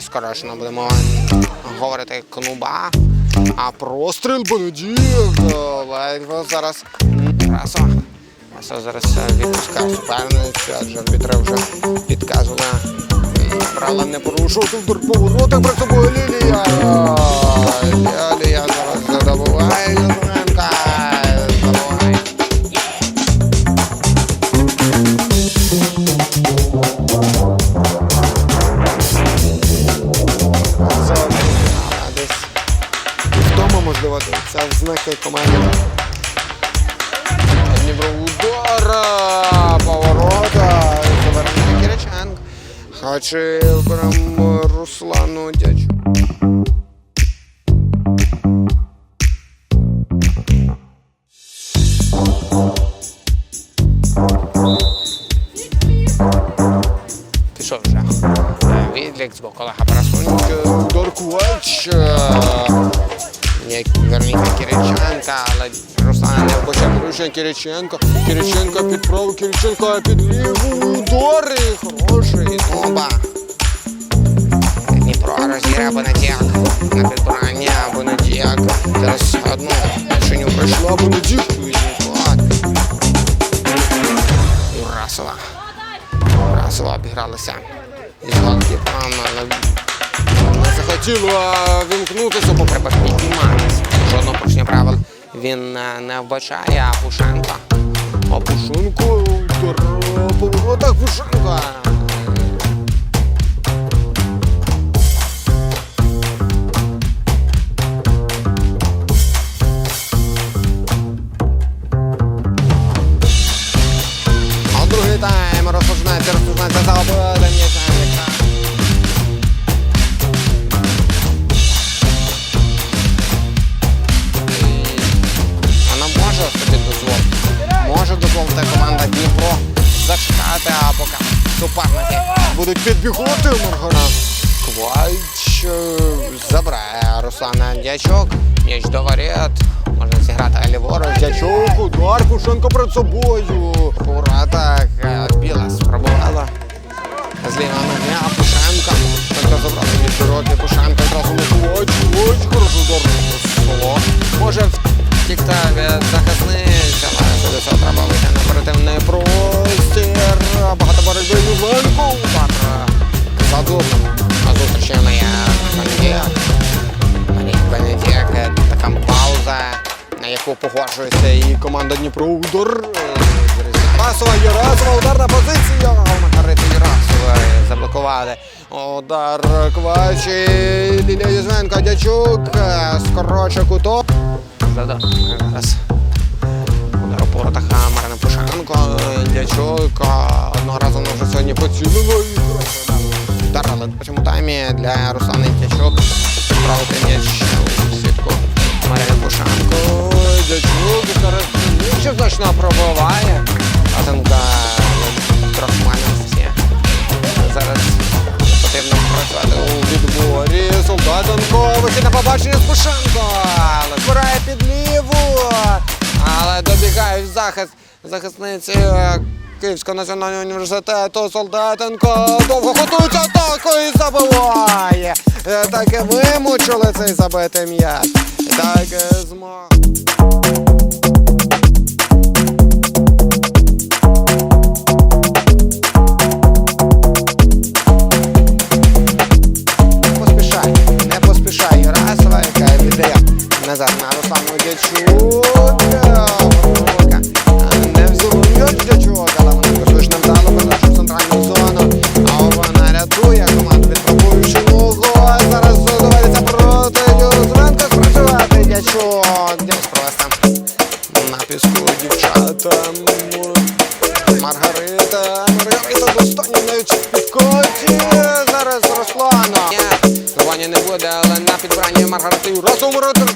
скорочено будемо говорити кнуба. А простріл понеділок. Ледве зараз. Красо. Красо зараз е, відпускає суперницю, адже арбітри вже підказували. Правила не порушувати вдруг поворотах при собою. Лілія це знаки команди. Дніпро удар, поворота, завернення Кириченко. Хоче прям Руслану Дячу. Пішов вже. Е, Відлік з боку Олега Парасунька. Удар Кувач. Ні, Верніка Кириченка, але Руслан не вбачає порушення Кириченко. Кириченко під праву, Кириченко під ліву. Удар і хороший. Бомба. Дніпро розіграє Бонадіак. На підбирання Бонадіак. Зараз одну рішення пройшла Бонадіак. Юрасова. Юрасова обігралася із голкіпером, але не захотіла вімкнутися, бо треба підніматися. Жодного порушення правил він е, не вбачає, а Пушенко. А Пушенко удар по Пушенко. Будуть підбігати Маргана. Квайч е, забирає Руслана Дячок. М'яч до воріт. Можна зіграти ліворуч. Дячок, удар Пушенко перед собою. Уратак Біла спробувала. Зліва ноги, а Пушенко. Петро забрав від широкий Пушенко одразу на Квайч. Квайч, хороший удар. Соло. Може втікти від захисниця, сюди треба вийти на оперативний простір. Багато боротьби Юленко. Удар. Ззаду. А зустрічі не є. Бенедік. Манік Бенедік. Така пауза, на яку погоджується і команда Дніпро. Удар. Пасова Єрасова, ударна позиція. Маргарита Єрасова заблокували. Удар Квачі, Лілія Юзменко, Дячук, скороче куток. Зараз удар у поротах Марина Пушенко, Дячук, одного разу вона вже сьогодні поцілила і удар, але цьому таймі для Руслани Дячук відправити м'яч. У сітку Марини Пушенко, Дячук, зараз ще точно пробиває. Атенка захист захисниці е, Київського національного університету. Солдатенко довго готується атакою і забиває. Е, Так і вимучили цей забитий м'яч. Так і змог. Поспішай, не поспішай, яка віддає назад на আমার হারাতে রসম